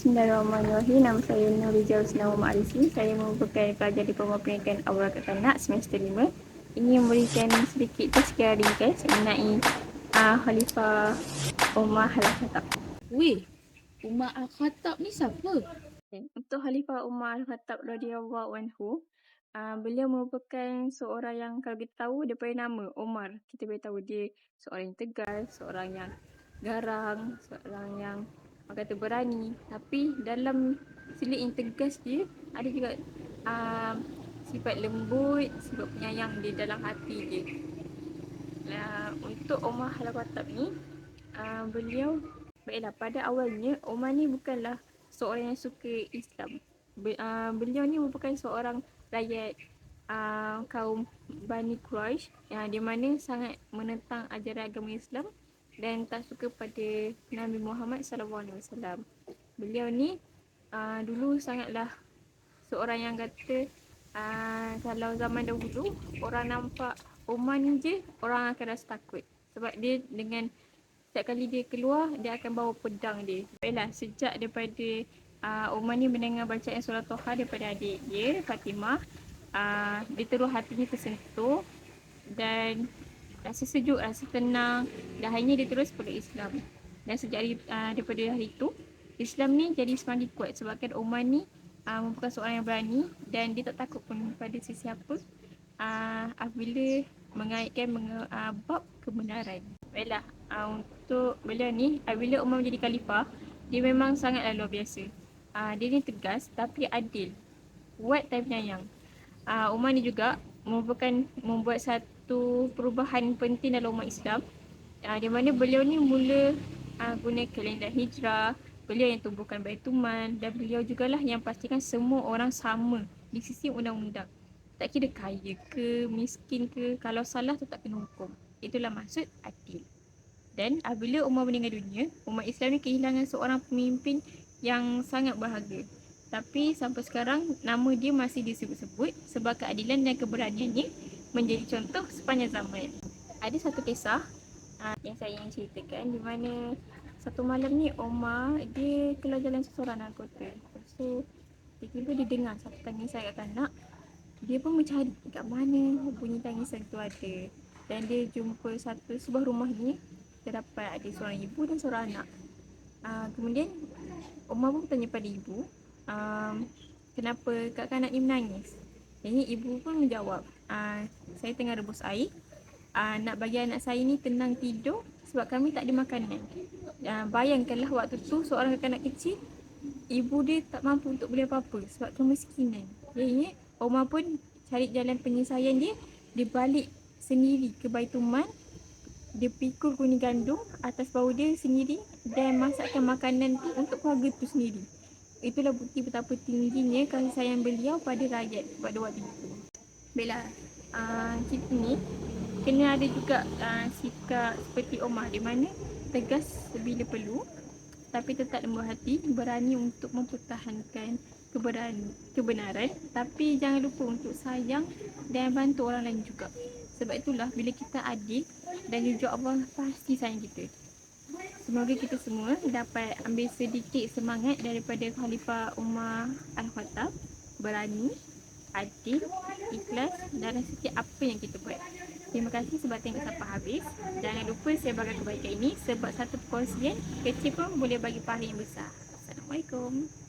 Bismillahirrahmanirrahim. Nama saya Nur Rijal Senawa Ma'arisi. Saya merupakan pelajar di Pendidikan Awal Kekanak semester 5. Ini memberikan sedikit tazkiyah ringkas mengenai uh, Khalifah Umar Al-Khattab. Weh, Umar Al-Khattab ni siapa? Untuk Khalifah Umar Al-Khattab radhiyallahu anhu, uh, beliau merupakan seorang yang kalau kita tahu daripada nama Umar, kita boleh tahu dia seorang yang tegas, seorang yang garang, seorang yang orang kata berani tapi dalam silik yang tegas dia ada juga uh, sifat lembut, sifat penyayang di dalam hati dia. Uh, untuk Umar Al-Khattab ni uh, beliau baiklah pada awalnya Umar ni bukanlah seorang yang suka Islam. Be, uh, beliau ni merupakan seorang rakyat uh, kaum Bani Quraisy yang di mana sangat menentang ajaran agama Islam dan tak suka pada Nabi Muhammad sallallahu alaihi wasallam. Beliau ni uh, dulu sangatlah seorang yang kata uh, kalau zaman dahulu orang nampak Umar ni je orang akan rasa takut sebab dia dengan setiap kali dia keluar dia akan bawa pedang dia. Baiklah sejak daripada uh, Umar ni mendengar bacaan surah Toha daripada adik dia Fatimah uh, dia terus hatinya tersentuh dan rasa sejuk, rasa tenang dan akhirnya dia terus pada Islam. Dan sejak uh, daripada hari itu, Islam ni jadi semakin kuat sebabkan Umar ni uh, merupakan seorang yang berani dan dia tak takut pun pada sesiapa uh, apabila mengaitkan menge, uh, bab kebenaran. Baiklah, uh, untuk beliau ni, apabila Umar menjadi khalifah, dia memang sangatlah luar biasa. Uh, dia ni tegas tapi adil. Kuat tapi penyayang. Uh, Umar ni juga merupakan membuat satu satu perubahan penting dalam umat Islam. Uh, di mana beliau ni mula uh, guna kalender hijrah beliau yang tumbuhkan baituman dan beliau jugalah yang pastikan semua orang sama di sisi undang-undang. Tak kira kaya ke miskin ke kalau salah tu tak kena hukum. Itulah maksud adil. Dan apabila Umar meninggal dunia umat Islam ni kehilangan seorang pemimpin yang sangat berharga tapi sampai sekarang nama dia masih disebut-sebut sebab keadilan dan keberaniannya menjadi contoh sepanjang zaman. Ada satu kisah uh, yang saya ingin ceritakan di mana satu malam ni Omar dia keluar jalan seseorang dalam kota. Lepas tu tiba-tiba dia dengar satu tangisan kat kanak. Dia pun mencari kat mana bunyi tangisan tu ada. Dan dia jumpa satu sebuah rumah ni terdapat ada seorang ibu dan seorang anak. Uh, kemudian Omar pun bertanya pada ibu um, kenapa kak kanak ni menangis. Jadi ibu pun menjawab uh, saya tengah rebus air. Uh, nak bagi anak saya ni tenang tidur sebab kami tak ada makanan. Uh, bayangkanlah waktu tu seorang anak kecil ibu dia tak mampu untuk beli apa-apa sebab kemiskinan jadi Omar pun cari jalan penyelesaian dia dia balik sendiri ke Baituman. Dia pikul kuning gandum atas bau dia sendiri dan masakkan makanan tu untuk keluarga tu sendiri itulah bukti betapa tingginya kasih sayang beliau pada rakyat pada waktu itu Baiklah, uh, kita ni kena ada juga uh, sikap seperti Omar di mana tegas bila perlu tapi tetap lembut hati, berani untuk mempertahankan kebenaran, kebenaran tapi jangan lupa untuk sayang dan bantu orang lain juga. Sebab itulah bila kita adil dan jujur Allah pasti sayang kita. Semoga kita semua dapat ambil sedikit semangat daripada Khalifah Umar Al-Khattab berani adil, ikhlas dalam setiap apa yang kita buat. Terima kasih sebab tengok sampai habis. Jangan lupa saya bagi kebaikan ini sebab satu perkongsian kecil pun boleh bagi pahala yang besar. Assalamualaikum.